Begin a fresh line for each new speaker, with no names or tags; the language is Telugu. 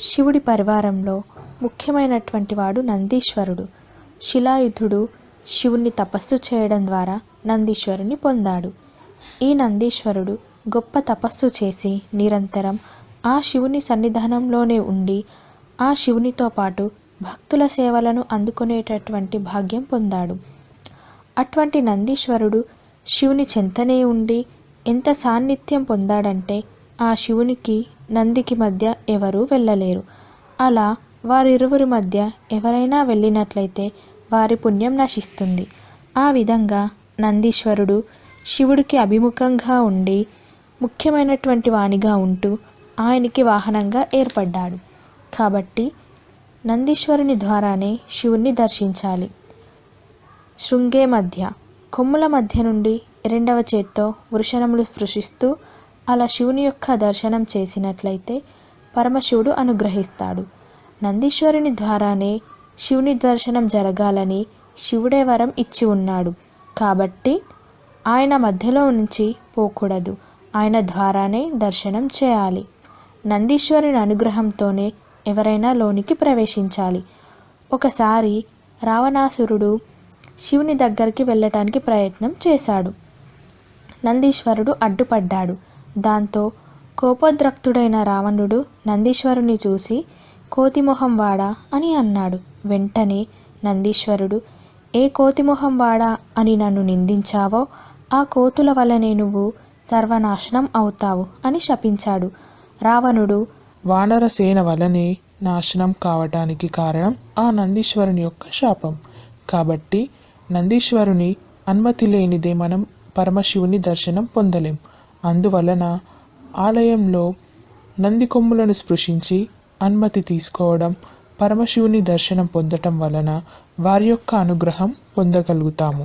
శివుడి పరివారంలో ముఖ్యమైనటువంటి వాడు నందీశ్వరుడు. శిలాయుధుడు శివుణ్ణి తపస్సు చేయడం ద్వారా నందీశ్వరుని పొందాడు. ఈ నందీశ్వరుడు గొప్ప తపస్సు చేసి నిరంతరం ఆ శివుని సన్నిధానంలోనే ఉండి ఆ శివునితో పాటు భక్తుల సేవలను అందుకునేటటువంటి భాగ్యం పొందాడు. అటువంటి నందీశ్వరుడు శివుని చెంతనే ఉండి ఎంత సాన్నిధ్యం పొందాడంటే ఆ శివునికి నందికి మధ్య ఎవరూ వెళ్ళలేరు. అలా వారిరువురి మధ్య ఎవరైనా వెళ్ళినట్లయితే వారి పుణ్యం నశిస్తుంది. ఆ విధంగా నందీశ్వరుడు శివుడికి అభిముఖంగా ఉండి ముఖ్యమైనటువంటి వానిగా ఉంటూ ఆయనకి వాహనంగా ఏర్పడ్డాడు. కాబట్టి నందీశ్వరుని ద్వారానే శివుణ్ణి దర్శించాలి. శృంగే మధ్య కొమ్ముల మధ్య నుండి రెండవ చేత్తో వృషణములు స్పృశిస్తూ అలా శివుని యొక్క దర్శనం చేసినట్లయితే పరమశివుడు అనుగ్రహిస్తాడు. నందీశ్వరుని ద్వారానే శివుని దర్శనం జరగాలని శివుడే వరం ఇచ్చి ఉన్నాడు. కాబట్టి ఆయన మధ్యలో నుంచి పోకూడదు. ఆయన ద్వారానే దర్శనం చేయాలి. నందీశ్వరుని అనుగ్రహంతోనే ఎవరైనా లోనికి ప్రవేశించాలి. ఒకసారి రావణాసురుడు శివుని దగ్గరికి వెళ్ళటానికి ప్రయత్నం చేశాడు. నందీశ్వరుడు అడ్డుపడ్డాడు. దాంతో కోపోద్రక్తుడైన రావణుడు నందీశ్వరుని చూసి కోతిమొహం వాడా? అని అన్నాడు. వెంటనే నందీశ్వరుడు ఏ కోతిమొహం వాడా అని నన్ను నిందించావో ఆ కోతుల వల్లనే నువ్వు సర్వనాశనం అవుతావు అని శపించాడు. రావణుడు
వానర సేన వలనే నాశనం కావటానికి కారణం ఆ నందీశ్వరుని యొక్క శాపం. కాబట్టి నందీశ్వరుని అనుమతి లేనిదే మనం పరమశివుని దర్శనం పొందలేం. అందువలన ఆలయంలో నంది కొమ్ములను స్పృశించి అనుమతి తీసుకోవడం పరమశివుని దర్శనం పొందటం వలన వారి యొక్క అనుగ్రహం పొందగలుగుతాము.